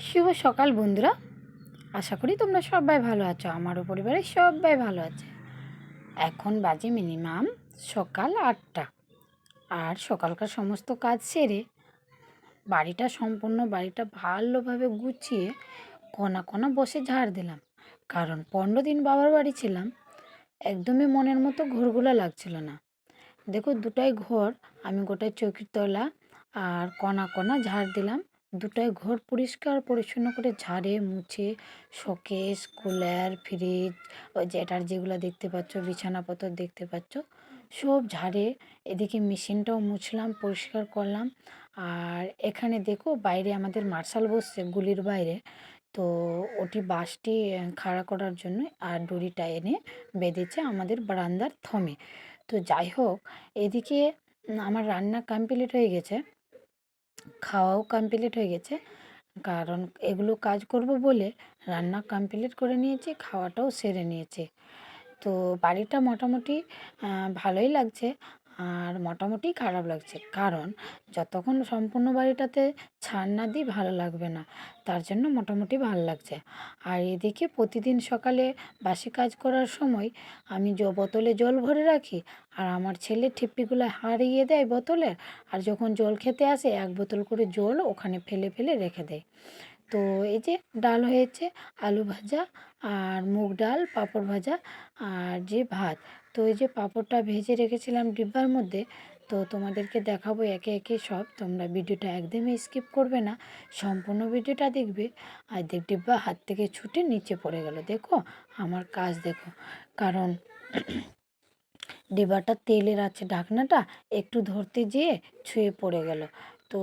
শুভ সকাল বন্ধুরা। আশা করি তোমরা সবাই ভালো আছো, আমারও পরিবারে সবাই ভালো আছে। এখন বাজে মিনিমাম সকাল আটটা। আর সকালকার সমস্ত কাজ সেরে বাড়িটা সম্পূর্ণ বাড়িটা ভালোভাবে গুছিয়ে কোনা কোনা বসে ঝাড় দিলাম। কারণ পনেরো দিন বাবার বাড়ি ছিলাম, একদমই মনের মতো ঘরগুলো লাগছিল না। দেখো দুটাই ঘর, আমি গোটাই চৌকির তলা আর কণা কণা ঝাড় দিলাম। দুটাই ঘর পরিষ্কার পরিচ্ছন্ন করে ঝাড়ে, মুছে, শোকেস, কুলার, ফ্রিজ, ওই যেটার যেগুলো দেখতে পাচ্ছ, বিছানাপত্র দেখতে পাচ্ছ, সব ঝাড়ে। এদিকে মেশিনটাও মুছলাম, পরিষ্কার করলাম। আর এখানে দেখো বাইরে আমাদের মার্শাল বসছে গুলির বাইরে। তো ওটি বাসটি খাড়া করার জন্য আর দড়িটা এনে বেঁধেছে আমাদের বারান্দার থমে। তো যাই হোক, এদিকে আমার রান্না কমপ্লিট হয়ে গেছে। খাওয়াও কমপ্লিট হয়ে গেছে। কারণ এগুলো কাজ করব বলে রান্না কমপ্লিট করে নিয়েছি, খাওয়াটাও সেরে নিয়েছে। তো বাড়িটা মোটামুটি ভালোই লাগছে। আর মোটামুটি খারাপ লাগছে। কারণ যতক্ষণ সম্পূর্ণ বাড়িটাতে ছাড় না দিই, ভালো লাগবে না। তার জন্য মোটামুটি ভালো লাগছে। আর এদিকে প্রতিদিন সকালে বাসি কাজ করার সময় আমি জ, বোতলে জল ভরে রাখি আর আমার ছেলে ঠিপ্পিগুলো হারিয়ে দেয় বোতলে আর যখন জল খেতে আসে, এক বোতল করে জল ওখানে ফেলে ফেলে রেখে দেয়। তো এই যে ডাল হয়েছে, আলু ভাজা আর মুগ ডাল, পাঁপড় ভাজা আর যে ভাত তো এই যে পাঁপড়টা ভেজে রেখেছিলাম ডিব্বার মধ্যে, তো তোমাদেরকে দেখাবো একে একে সব। তোমরা ভিডিওটা একদমই স্কিপ করবে না, সম্পূর্ণ ভিডিওটা দেখবে। আর দেখ, ডিব্বা হাত থেকে ছুটে নিচে পড়ে গেল, দেখো? আমার কাজ দেখো। কারণ ডিব্বাটা তেলের আছে ঢাকনাটা, একটু ধরতে যেয়ে ছুঁয়ে পড়ে গেল। তো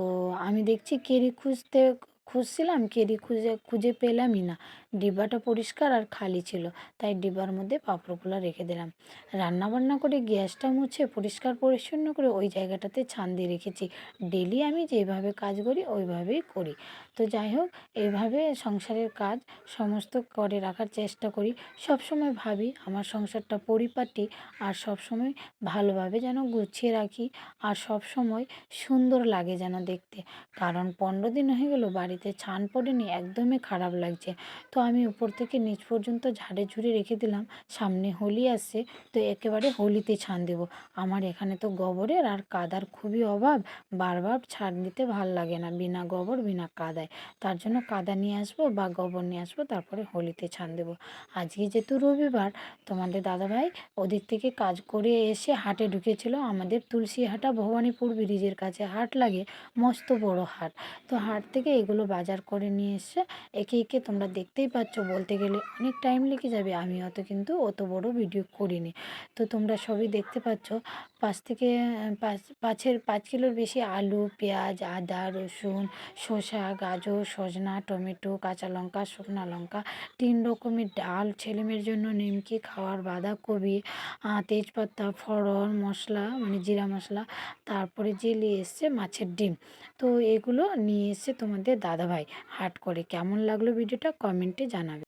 আমি দেখছি কেরি খুঁজতে খুঁজছিলাম কেরি খুঁজে খুঁজে পেলামই না। ডিব্বাটা পরিষ্কার আর খালি ছিল, তাই ডিব্বার মধ্যে পাঁপড়গুলো রেখে দিলাম। রান্না বান্না করে গ্যাসটা মুছে পরিষ্কার পরিচ্ছন্ন করে ওই জায়গাটাতে ছান দিয়ে রেখেছি। ডেলি আমি যেভাবে কাজ করি, ওইভাবেই করি। তো যাই হোক এইভাবে সংসারের কাজ সমস্ত করে রাখার চেষ্টা করি। সব সময় ভাবি আমার সংসারটা পরিপাটি আর সব সময় ভালোভাবে যেন গুছিয়ে রাখি আর সব সময় সুন্দর লাগে যেন দেখতে। কারণ পনেরো দিন হয়ে গেল বাড়িতে ছান পড়েনি, একদমই খারাপ লাগছে। তো আমি উপর থেকে নিচ পর্যন্ত ঝাড়ে ঝুড়ে রেখে দিলাম, সামনে হোলি আসছে, তো একেবারে হোলিতে ছান দেব। আমার এখানে তো গোবরের আর কাদার খুবই অভাব, বারবার ছাড় দিতে ভালো লাগে না, বিনা গোবর, বিনা কাদায়। তার জন্য কাদা নিয়ে আসব বা গোবর নিয়ে আসব, তারপরে হোলিতে ছান দেবো। আজকে যেহেতু রবিবার তোমাদের দাদাভাই ওদিক থেকে কাজ করে এসে হাটে ঢুকেছিল। আমাদের তুলসী হাটা ভবানীপুর ব্রিজের কাছে হাট লাগে, মস্ত বড় হাট। তো হাট থেকে এগুলো বাজার করে নিয়ে এসে একে একে তোমরা দেখতেই পাচ্ছ। বলতে গেলে অনেক টাইম লেগে যাবে। আমি অত কিন্তু অত বড় ভিডিও করিনি। তো তোমরা সবই দেখতে পাচ্ছ। পাঁচ থেকে, পাঁচ, পাঁচের, পাঁচ কিলোর বেশি আলু, পেঁয়াজ, আদা, রসুন, শসা, গাজর, সজনা, টমেটো, কাঁচা লঙ্কা, শুকনো লঙ্কা, তিন রকমের ডাল, ছেলেমেয়ের জন্য নিমকি, খাওয়ার বাঁধাকপি তেজপাতা, ফড়ন, মশলা মানে জিরা মশলা, তারপরে নিয়ে এসছে মাছের ডিম। তো এগুলো নিয়ে এসে তোমাদের দাদাভাই হাট করে কেমন লাগল ভিডিওটা কমেন্টে জানাবে।